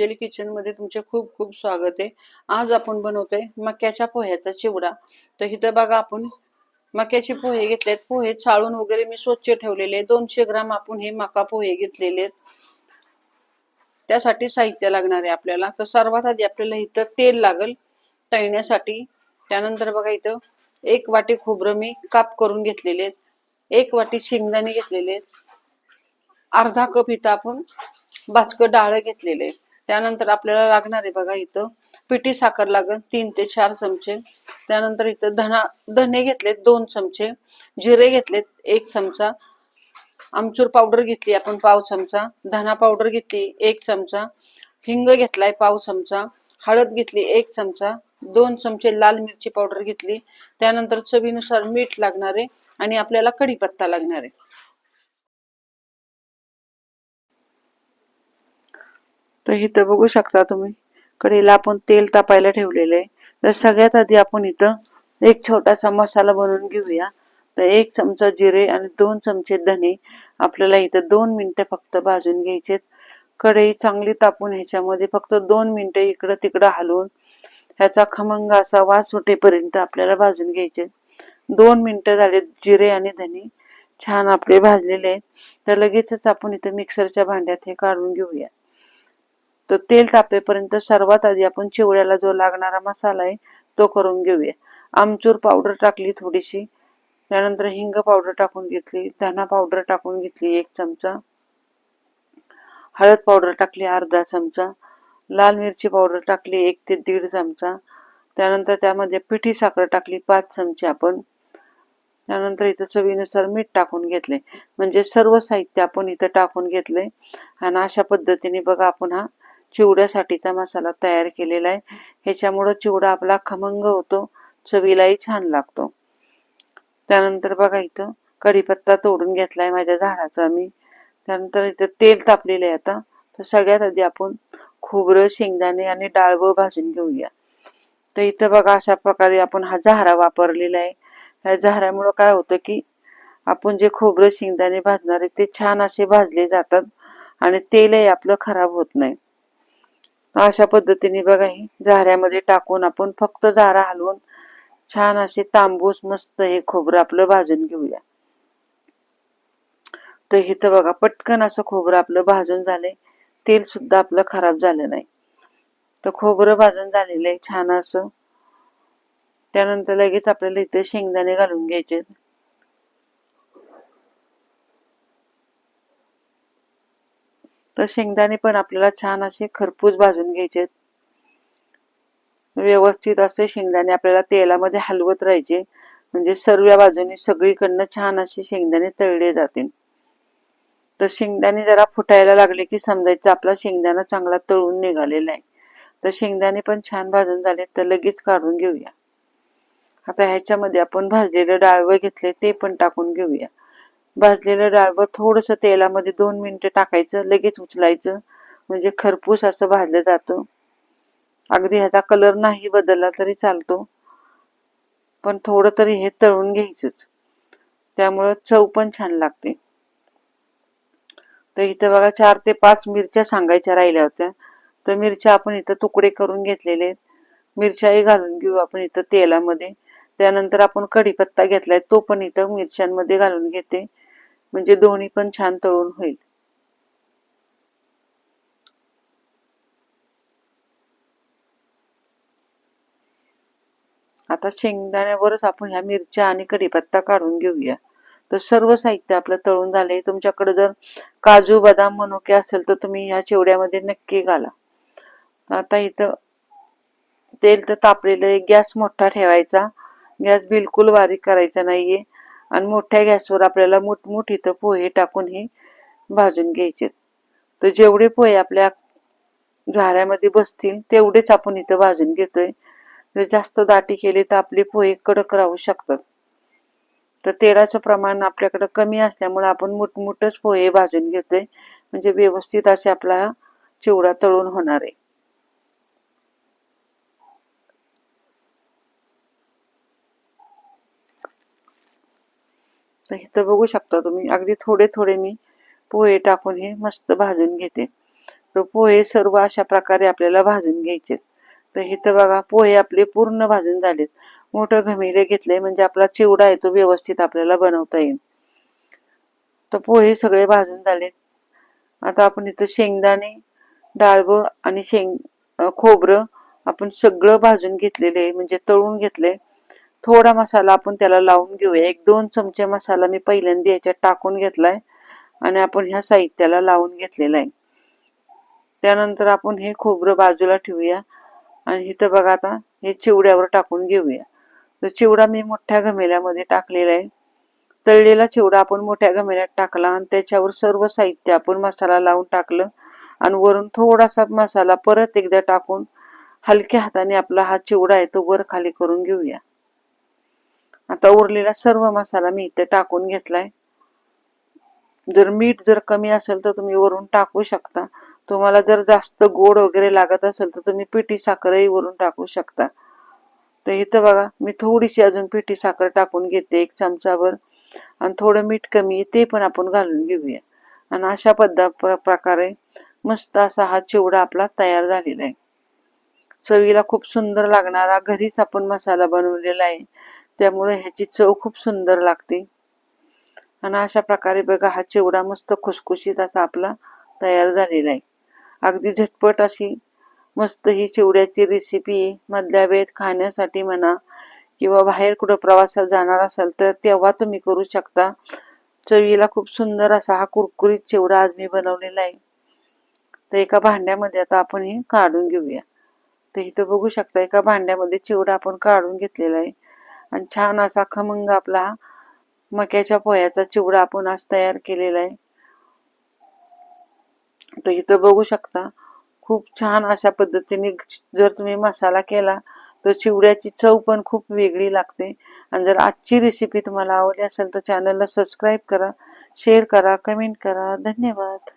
अंजली किचनमध्ये तुमचे खूप खूप स्वागत आहे. आज आपण बनवतोय मक्याच्या पोह्याचा चिवडा. तर इथं बघा आपण मक्याचे पोहे घेतलेत. पोहे चाळून वगैरे मी स्वच्छ ठेवलेले दोनशे ग्राम आपण हे मका पोहे घेतलेले त्यासाठी साहित्य लागणार आहे आपल्याला. तर सर्वात आधी आपल्याला इथं तेल लागल तळण्यासाठी. त्यानंतर बघा इथं एक वाटी खोबरं मी काप करून घेतलेले आहेत. एक वाटी शेंगदाणे घेतलेले अर्धा कप इथं आपण भाजक डाळ घेतलेले त्यानंतर आपल्याला लागणार आहे बघा इथं. पिठी साखर लागेल तीन ते चार चमचे. त्यानंतर इथं धना धने घेतलेत दोन चमचे. जिरे घेतलेत एक चमचा. आमचूर पावडर घेतली आपण पाव चमचा. धना पावडर घेतली एक चमचा. हिंग घेतलाय पाव चमचा. हळद घेतली एक चमचा. दोन चमचे लाल मिरची पावडर घेतली. त्यानंतर चवीनुसार मीठ लागणार आहे आणि आपल्याला कढीपत्ता लागणार आहे. तर इथं बघू शकता तुम्ही. कढईला आपण तेल तापायला ठेवलेलं आहे. तर सगळ्यात आधी आपण इथं एक छोटासा मसाला बनवून घेऊया. तर एक चमचा जिरे आणि दोन चमचे धने. आपल्याला इथं दोन मिनिटं फक्त भाजून घ्यायचे कढई चांगली तापून ह्याच्यामध्ये फक्त दोन मिनिटं इकडं तिकडं हलवून ह्याचा खमंग असा वास सुटेपर्यंत आपल्याला भाजून घ्यायचे दोन मिनिटं झाले जिरे आणि धने छान आपले भाजलेले आहेत. तर लगेचच आपण इथं मिक्सरच्या भांड्यात हे काढून घेऊया. तर तेल तापेपर्यंत सर्वात आधी आपण चिवड्याला जो लागणारा मसाला आहे तो करून घेऊया. आमचूर पावडर टाकली थोडीशी. त्यानंतर हिंग पावडर टाकून घेतली. धना पावडर टाकून घेतली एक चमचा. हळद पावडर टाकली अर्धा चमचा. लाल मिरची पावडर टाकली एक ते दीड चमचा. त्यानंतर त्यामध्ये पिठी साखर टाकली पाच चमचे आपण. त्यानंतर इथं चवीनुसार मीठ टाकून घेतले म्हणजे सर्व साहित्य आपण इथं टाकून घेतले आणि अशा पद्धतीने बघा आपण हा चिवड्यासाठीचा मसाला तयार केलेला आहे. ह्याच्यामुळं चिवडा आपला खमंग होतो चवीलाही छान लागतो. त्यानंतर बघा इथं कढीपत्ता तोडून घेतलाय माझ्या झाडाचा मी. त्यानंतर इथं तेल तापलेलं आहे आता. तर सगळ्यात आधी आपण खोबरं शेंगदाणे आणि डाळवं भाजून घेऊया. तर इथं बघा अशा प्रकारे आपण हा झारा वापरलेला आहे. ह्या झाऱ्यामुळं काय होतं की आपण जे खोबरं शेंगदाणे भाजणार आहे ते छान असे भाजले जातात आणि तेलही आपलं खराब होत नाही. अशा पद्धतीने बघा ही झाऱ्यामध्ये टाकून आपण फक्त झारा हलवून छान असे तांबूस मस्त हे खोबरं आपलं भाजून घेऊया. तर इथं बघा पटकन असं खोबरं आपलं भाजून झालंय. तेल सुद्धा आपलं खराब झालं नाही. तर खोबरं भाजून झालेलं आहे छान असं. त्यानंतर लगेच आपल्याला इथे शेंगदाणे घालून घ्यायचे तर शेंगदाणे पण आपल्याला छान असे खरपूस भाजून घ्यायचे. व्यवस्थित असे शेंगदाणे आपल्याला तेलामध्ये हलवत राहायचे. म्हणजे सर्व बाजूने सगळीकडनं छान असे शेंगदाणे तळले जातील. तर शेंगदाणे जरा फुटायला लागले की समजायचं आपला शेंगदाणा चांगला तळून निघालेला आहे. तर शेंगदाणे पण छान भाजून झाले तर लगेच काढून घेऊया. आता ह्याच्यामध्ये आपण भाजलेलं डाळवं घेतले ते पण टाकून घेऊया. भाजलेलं डाळ व थोडस तेलामध्ये दोन मिनिटं टाकायचं लगेच उचलायचं. म्हणजे खरपूस असं भाजलं जातं. अगदी ह्याचा कलर नाही बदलला तरी चालतो. पण थोडं तरी हे तळून घ्यायचंच. त्यामुळं चव पण छान लागते. तर इथं बघा चार ते पाच मिरच्या सांगायच्या राहिल्या होत्या. तर मिरच्या आपण इथं तुकडे करून घेतलेले आहेत. मिरच्याही घालून घेऊ आपण इथं तेलामध्ये. त्यानंतर आपण कढीपत्ता घेतलाय तो पण इथं मिरच्यांमध्ये घालून घेते. म्हणजे दोन्ही पण छान तळून होईल. आता शेंगदाण्यावरच आपण ह्या मिरच्या आणि कढीपत्ता काढून घेऊया. तर सर्व साहित्य आपलं तळून झाले तुमच्याकडे जर काजू बदाम मनुके असेल तर तुम्ही ह्या चिवड्यामध्ये नक्की घाला. आता इथं तेल तर तापलेलं आहे. गॅस मोठा ठेवायचा. गॅस बिलकुल बारीक करायचा नाहीये. आणि मोठ्या गॅसवर आपल्याला मुठमुठ इथं पोहे टाकून हे भाजून घ्यायचे. तर जेवढे पोहे आपल्या झाऱ्यामध्ये बसतील तेवढेच आपण इथं भाजून घेतोय. जर जास्त दाटी केली तर आपले पोहे कडक राहू शकतात. तर तेलाचं प्रमाण आपल्याकडे कमी असल्यामुळे आपण मोठमोठच पोहे भाजून घेतोय. म्हणजे व्यवस्थित असे आपला चिवडा तळून होणार आहे. तर इथं बघू शकता तुम्ही. अगदी थोडे थोडे मी पोहे टाकून हे मस्त भाजून घेते. तर पोहे सर्व अशा प्रकारे आपल्याला भाजून घ्यायचे. तर इथं बघा पोहे आपले पूर्ण भाजून झालेत. मोठं घमिले घेतले म्हणजे आपला चिवडा आहे तो व्यवस्थित आपल्याला बनवता येईल. तर पोहे सगळे भाजून झालेत. आता आपण इथं शेंगदाणे डाळवं आणि शेंग खोबरं आपण सगळं भाजून घेतलेले आहे म्हणजे तळून घेतले थोडा मसाला आपण त्याला लावून घेऊया. एक दोन चमचे मसाला मी पहिल्यांदा याच्यात टाकून घेतलाय आणि आपण ह्या साहित्याला लावून घेतलेला आहे. त्यानंतर आपण हे खोबरं बाजूला ठेवूया आणि इथं बघा आता हे चिवड्यावर टाकून घेऊया. तर चिवडा मी मोठ्या घमेल्यामध्ये टाकलेला आहे. तळलेला चिवडा आपण मोठ्या घमेल्यात टाकला आणि त्याच्यावर सर्व साहित्य आपण मसाला लावून टाकलं आणि वरून थोडासा मसाला परत एकदा टाकून हलक्या हाताने आपला हा चिवडा आहे तो वर खाली करून घेऊया. आता उरलेला सर्व मसाला मी इथे टाकून घेतलाय. जर मीठ जर कमी असेल तर तुम्ही वरून टाकू शकता. तुम्हाला जर जास्त गोड वगैरे लागत असेल तर तुम्ही पिठी साखरही वरून टाकू शकता. तर इथं बघा मी थोडीशी अजून पिठी साखर टाकून घेते एक चमचाभर. आणि थोडं मीठ कमी ते पण आपण घालून घेऊया. आणि अशा पद्धत प्रकारे मस्त असा हा चिवडा आपला तयार झालेला आहे. चवीला खूप सुंदर लागणारा घरीच आपण मसाला बनवलेला आहे. त्यामुळे ह्याची चव खूप सुंदर लागते. आणि अशा प्रकारे बघा हा चिवडा मस्त खुसखुशीत असा आपला तयार झालेला आहे. अगदी झटपट अशी मस्त ही चिवड्याची रेसिपी मधल्या वेळेत खाण्यासाठी म्हणा किंवा बाहेर कुठं प्रवासात जाणार असाल तर तेव्हा तुम्ही करू शकता. चवीला खूप सुंदर असा हा कुरकुरीत चिवडा आज मी बनवलेला आहे. तर एका भांड्यामध्ये आता आपण हे काढून घेऊया. तर इथं बघू शकता एका भांड्यामध्ये चिवडा आपण काढून घेतलेला आहे. आणि छान असा खमंग आपला मक्याच्या पोह्याचा चिवडा आपण आज तयार केलेला आहे. तर इथं बघू शकता खूप छान अशा पद्धतीने जर तुम्ही मसाला केला तर चिवड्याची चव पण खूप वेगळी लागते. आणि जर आजची रेसिपी तुम्हाला आवडली असेल तर चॅनलला सबस्क्राईब करा शेअर करा कमेंट करा. धन्यवाद.